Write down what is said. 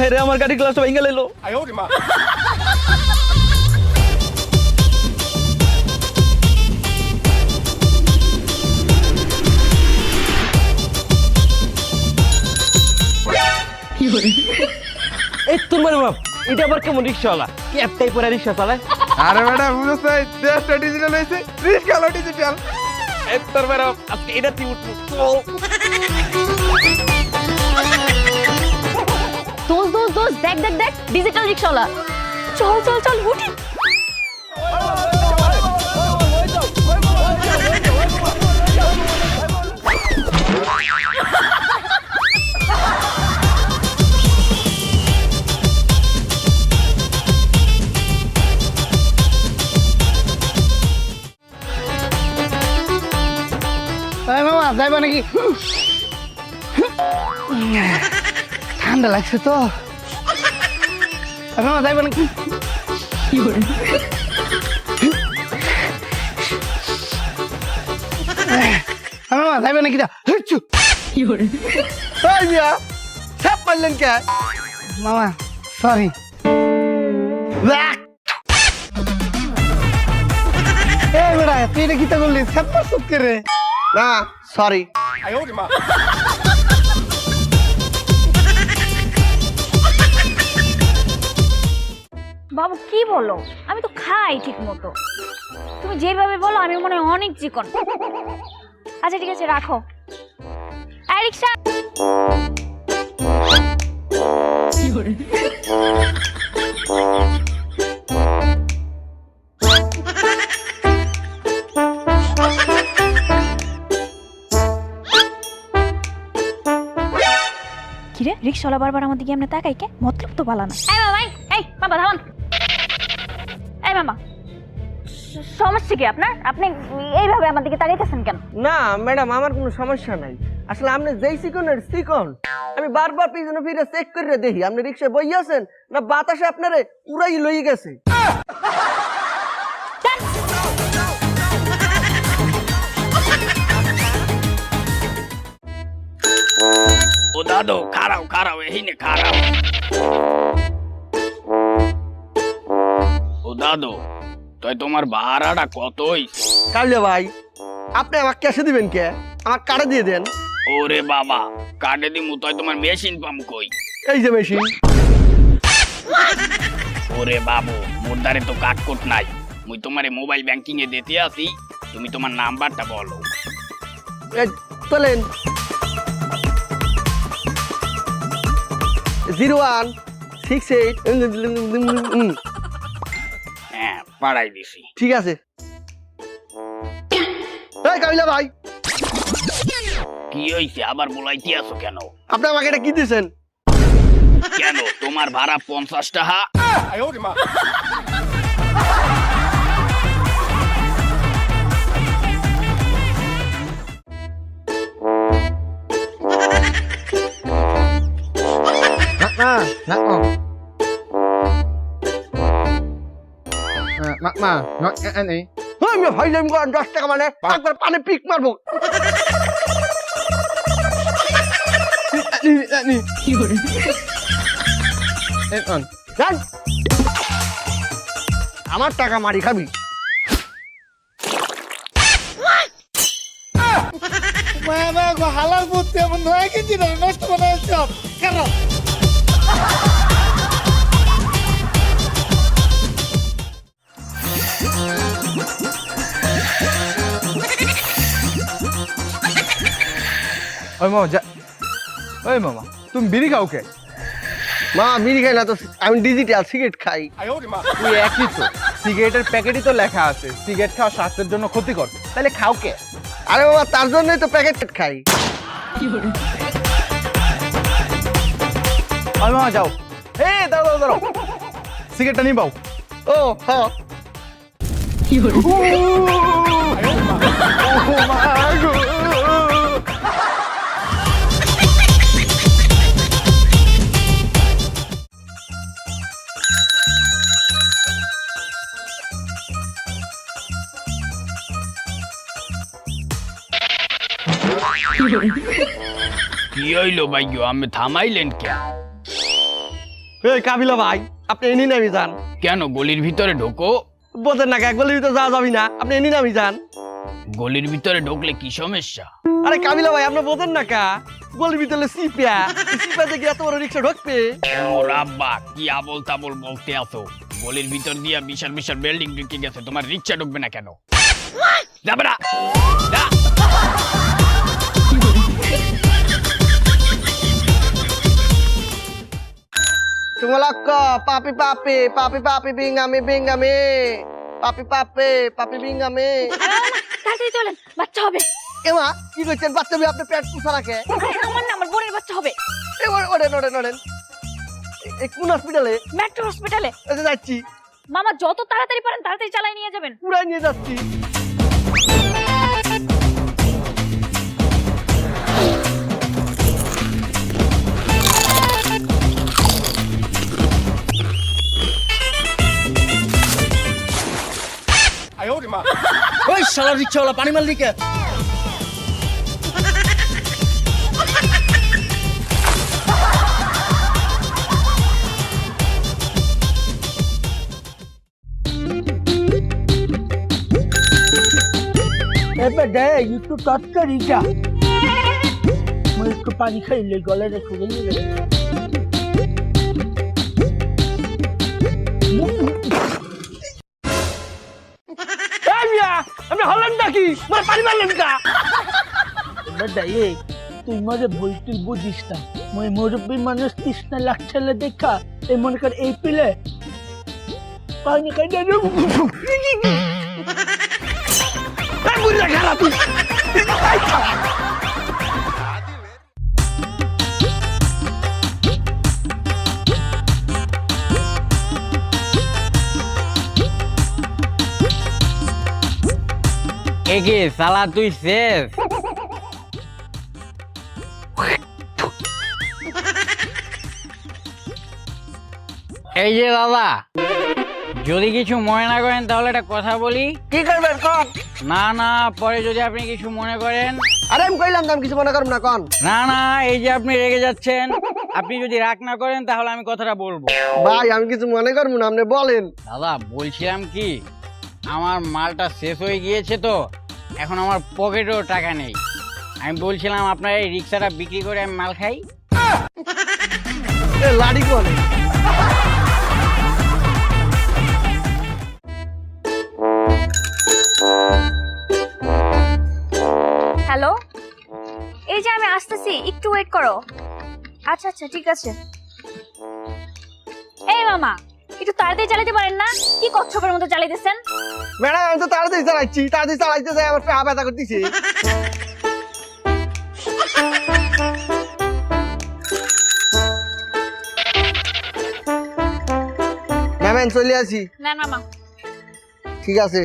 হ্যাঁ রে আমার গাড়ি গ্লাসটা ভেঙে লাইলো। এই তোর মানে বাপ এটা আবার কেমন রিক্সাওয়ালা? ক্যাবটাই পরে রিক্সা চালায়? আরে ম্যাডাম বুঝছ দেশটা ডিজিটাল হয়েছে রিস্ক হলো ডিজিটাল এই তোর মানে আজকে এটা তুই উঠবো। দেখ দেখ দেখ ডিজিটাল রিক্সাওয়ালা চল চল চল, উঠি। এই মামা যাইবা নাকি ঠান্ডা লাগছে তো। এই মামা যাইবা নাকি? এই মামা যাইবা নাকি হিচ্ছু এই মিয়া ছাপ মারলেন কে? মামা সরি এই বেড়া তুই এটা কিতা করলি? ছাপ্পার সুতকে রে? না সরি বাবু কি বলো? আমি তো খাই ঠিক মতো তুমি যেভাবে বলো আমি মনে হয় অনেক চিকন। আচ্ছা ঠিক আছে রাখো। এই রিক্সা! কিরে রিক্সাওয়ালা বারবার আমার দিকে এমনি তাকাই কে? মতলব তো না। এই মামা এই, বাবা থামান। এই মামা সমস্যা কি আপনার? আপনি এইভাবে আমার দিকে তাকাইতেছেন কেন? না ম্যাডাম আমার কোনো সমস্যা নাই। আসলে আপনি যেই চিকনের চিকন আমি বারবার পিছনে ফিরে চেক করে দেখি আপনি রিক্সায় বই আছেন না বাতাসে আপনারে উড়াই লই গেছে? ও দাদু খারাও খারাও এহিনে খারাও। দাদু তাই তোমার ভাড়াটা কতই? কাউলে ভাই আপনি আমাকে ক্যাশে দিবেন কে? আমার কার্ডে দিয়ে দেন। ওরে বাবা কাটে দিমু তাই তোমার মেশিন পাম কই? এই যে মেশিন ওরে বাবু মোর দ্বারে তো কাটকোট নাই। মুই তোমারে মোবাইল ব্যাংকিং এ দিতে আসি তুমি তোমার নাম্বারটা বলো। চলেন জিরো ওয়ান সিক্স এইট হ্যাঁ পাড়াই দিছি ঠিক আছে। এই কাবিলা ভাই। কি হইছে? আবার বলাইতে আছো কেন? আপনি আমাকে এটা কি দিছেন? কেন? তোমার ভাড়া পঞ্চাশ টাকা। মা নেই। হ্যাঁ, আমি দশ টাকা মানে একবার পানে পিক মারবো। আমার টাকা মারি খাবি? হালাল বুদ্ধি এমন হয়ে নষ্ট করে কেন? ওই মামা যা। ওই মামা তুমি বিড়ি খাও কে? মা বিড়ি খাই না তো আমি ডিজিটাল সিগারেট খাই। তুই একই তো। সিগারেটের প্যাকেটই তো লেখা আছে সিগারেট খাওয়া স্বাস্থ্যের জন্য ক্ষতিকর। তাহলে খাও কে? আরে বাবা তার জন্যই তো প্যাকেট খাই। ওই মামা যাও। এ দাঁড়াও দাঁড়াও সিগারেটটা নিয়ে পাও ও হ্যাঁ। কি হইল ভাইও আমি থামাইলেন কে এই কাবিলা ভাই আপনি এনি নামি যান। কেন গলির ভিতরে ঢোকো? বোঝেন না এক বলে ভিতরে যাওয়া যাবি না আপনি এনি নামি যান। গলির ভিতরে ঢুকলে কি সমস্যা? আরে কাবিলা ভাই আপনি বোঝেন না কা গলির ভিতরে সিপিয়া সিপিয়া দেখি এত বড় রিক্সা ঢুকবে। ও রাব্বা কি আবল তাবল বলতে আসো গলির ভিতর দিয়া বিশাল বিশাল বিল্ডিং ঢুকে গেছে তোমার রিক্সা ঢুকবে না কেন? যাবে না! Ko, papi papi, papi papi bingami bingami. Papi papi, papi bingami. তাড়াতাড়ি চলেন বাচ্চা হবে। এমা কি করছেন? বাচ্চা মেয়ে আপনার পেট পুষা রাখে। আমার না আমার বোনের বাচ্চা হবে। এবার ওড়েন ওড়েন ওড়েন এ- এ কোন হসপিটালে মেট্রো হসপিটালে যাচ্ছি। মামা যত তাড়াতাড়ি পারেন তাড়াতাড়ি চালাই নিয়ে যাবেন। পুরাই নিয়ে যাচ্ছি। ওই শালা রিক্সাওয়ালা পানি মারলি কে? এবার দেখ একটু তরকারিটা। মই একটু পানি খাইলে গলাটা শুকিয়ে গেলে আপনি হলেন নাকি? মানে পানি মারলেন কা দেখ তুই মরে বলতে বুঝিস না। মই মুরব্বী মানুষ তৃষ্ণা লাগছে দেখা এই মনে কর এই পিলে পানি খাই দেয় একে সালা তুই শেষ। এই যে দাদা যদি কিছু মনে না করেন তাহলে একটা কথা বলি। কি করবেন কন? না না পরে যদি আপনি কিছু মনে করেন। আরে আমি কইলাম তো আমি কিছু মনে করব না কন? না না এই যে আপনি রেগে যাচ্ছেন আপনি যদি রাগ না করেন তাহলে আমি কথাটা বলব। ভাই আমি কিছু মনে করব না আপনি বলেন। দাদা বলছিলাম কি আমার মালটা শেষ হয়ে গিয়েছে তো এখন আমার পকেটেও টাকা নেই। আমি বলছিলাম আপনার এই রিক্সাটা বিক্রি করে আমি মাল খাই? লাড়ি বলে। হ্যালো? এই যে আমি আসতেছি একটু ওয়েট করো। আচ্ছা আচ্ছা ঠিক আছে। এই মামা একটু তাড়াতাড়ি চালাতে পারেন না? কি কচ্ছপের মতো চালাইতেছেন? ম্যাডাম আমি তো তাড়াতাড়ি চালাচ্ছি তাড়াতাড়ি চালাইতে যাই আবার পা ব্যথা করতেছি। ম্যাম চলে আসি। না মামা ঠিক আছে।